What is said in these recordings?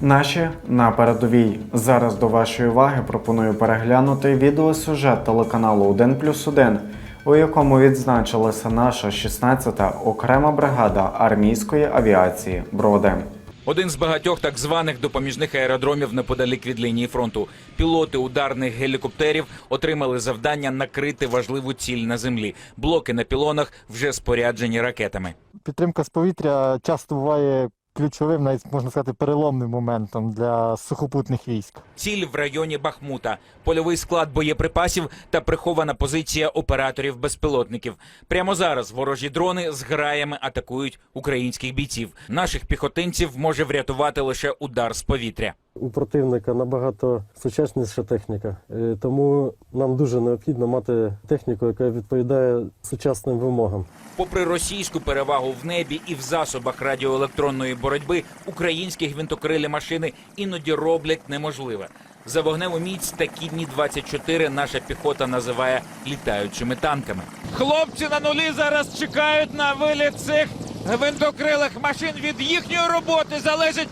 Наші на передовій. Зараз до вашої уваги пропоную переглянути відеосюжет телеканалу 1 плюс 1, у якому відзначилася наша 16-та окрема бригада армійської авіації Броди. Один з багатьох так званих допоміжних аеродромів неподалік від лінії фронту. Пілоти ударних гелікоптерів отримали завдання накрити важливу ціль на землі. Блоки на пілонах вже споряджені ракетами. Підтримка з повітря часто буває ключовим, навіть можна сказати, переломним моментом для сухопутних військ. Ціль в районі Бахмута, польовий склад боєприпасів та прихована позиція операторів безпілотників. Прямо зараз ворожі дрони з граями атакують українських бійців. Наших піхотинців може врятувати лише удар з повітря. У противника набагато сучасніша техніка, Е, тому нам дуже необхідно мати техніку, яка відповідає сучасним вимогам. Попри російську перевагу в небі і в засобах радіоелектронної боротьби, українські гвинтокрилі машини іноді роблять неможливе. За вогневу міць такі дні 24 наша піхота називає літаючими танками. Хлопці на нулі зараз чекають на виліт цих гвинтокрилих машин. Від їхньої роботи залежить,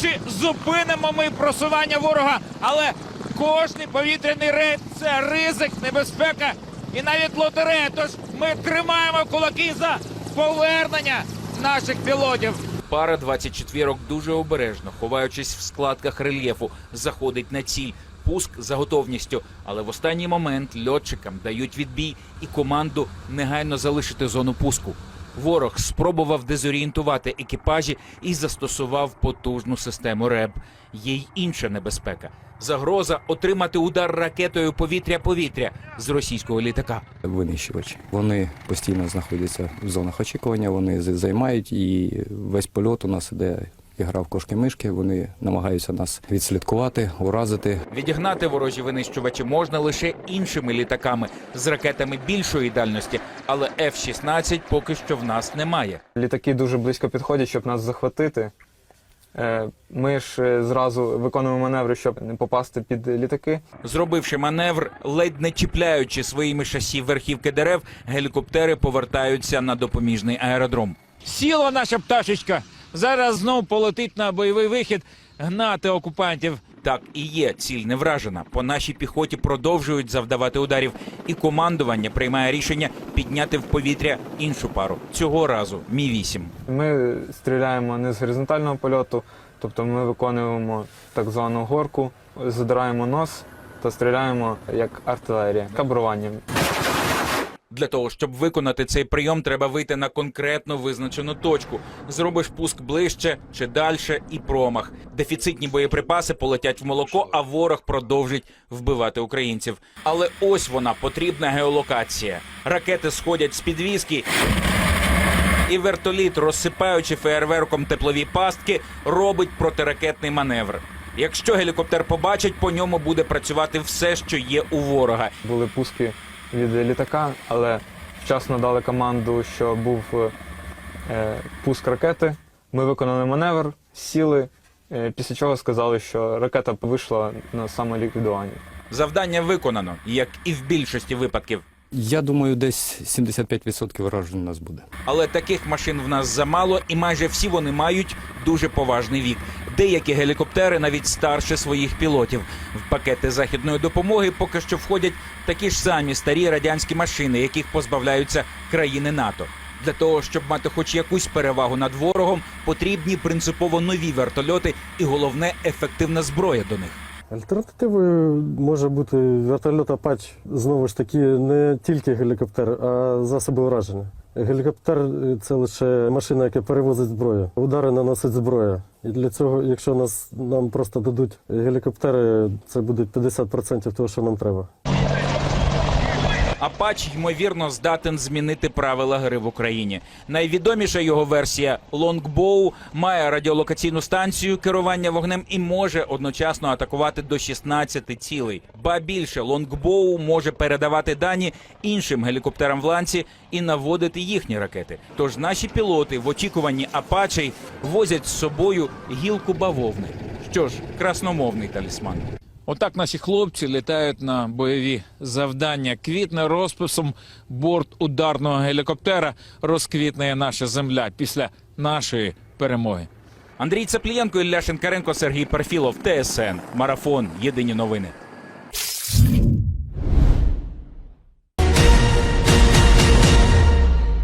чи зупинимо ми просування ворога. Але кожний повітряний рейд це ризик, небезпека і навіть лотерея. Тож ми тримаємо кулаки за повернення наших пілотів. Пара 24 дуже обережно, ховаючись в складках рельєфу, заходить на ціль. Пуск за готовністю, але в останній момент льотчикам дають відбій і команду негайно залишити зону пуску. Ворог спробував дезорієнтувати екіпажі і застосував потужну систему РЕБ. Є й інша небезпека загроза отримати удар ракетою повітря-повітря з російського літака. винищувачі. Вони постійно знаходяться в зонах очікування, вони займають і весь польот у нас іде ігра в кошки-мишки. Вони намагаються нас відслідкувати, уразити. Відігнати ворожі винищувачі можна лише іншими літаками з ракетами більшої дальності, але F-16 поки що в нас немає. Літаки дуже близько підходять, щоб нас захватити. Е, Ми ж е, зразу виконуємо маневри, щоб не попасти під літаки. Зробивши маневр, ледь не чіпляючи своїми шасі верхівки дерев, гелікоптери повертаються на допоміжний аеродром. Сіла наша пташечка. Зараз знов полетить на бойовий вихід гнати окупантів. Так і є, ціль не вражена. По нашій піхоті продовжують завдавати ударів, і командування приймає рішення підняти в повітря іншу пару. Цього разу Мі 8 Ми стріляємо не з горизонтального польоту, тобто ми виконуємо так звану горку, задираємо нос та стріляємо як артилерія, кабруванням. Для того щоб виконати цей прийом, треба вийти на конкретно визначену точку. Зробиш пуск ближче чи далі і промах. Дефіцитні боєприпаси полетять в молоко, а ворог продовжить вбивати українців. Але ось вона потрібна геолокація. Ракети сходять з підвіски. І вертоліт, розсипаючи феєрверком теплові пастки, робить протиракетний маневр. Якщо гелікоптер побачить, по ньому буде працювати все, що є у ворога. Були пуски від літака, але вчасно дали команду, що був е, пуск ракети. Ми виконали маневр, сіли, е, після чого сказали, що ракета вийшла на самоліквідування. Завдання виконано, як і в більшості випадків. Я думаю, десь 75% вражень у нас буде. Але таких машин в нас замало, і майже всі вони мають дуже поважний вік. Деякі гелікоптери навіть старше своїх пілотів. В пакети західної допомоги поки що входять такі ж самі старі радянські машини, яких позбавляються країни НАТО. Для того щоб мати хоч якусь перевагу над ворогом, потрібні принципово нові вертольоти і головне ефективна зброя до них. Альтернативою може бути вертольот Апач, знову ж таки, не тільки гелікоптер, а засоби ураження. Гелікоптер е, це лише машина, яка перевозить зброю. Удари наносить зброя. І для цього, якщо нас нам просто дадуть гелікоптери, це буде 50% того, що нам треба. Апач, ймовірно, здатен змінити правила гри в Україні. Найвідоміша його версія Longbow має радіолокаційну станцію керування вогнем і може одночасно атакувати до 16 цілей. Ба більше Longbow може передавати дані іншим гелікоптерам в ланці і наводити їхні ракети. Тож наші пілоти в очікуванні Апачей возять з собою гілку бавовни. Що ж, красномовний талісман. Отак наші хлопці літають на бойові завдання. Квітне розписом борт ударного гелікоптера розквітне наша земля після нашої перемоги. Андрій Цеплієнко, Ілля Шенкаренко, Сергій Парфілов, ТСН. Марафон. Єдині новини.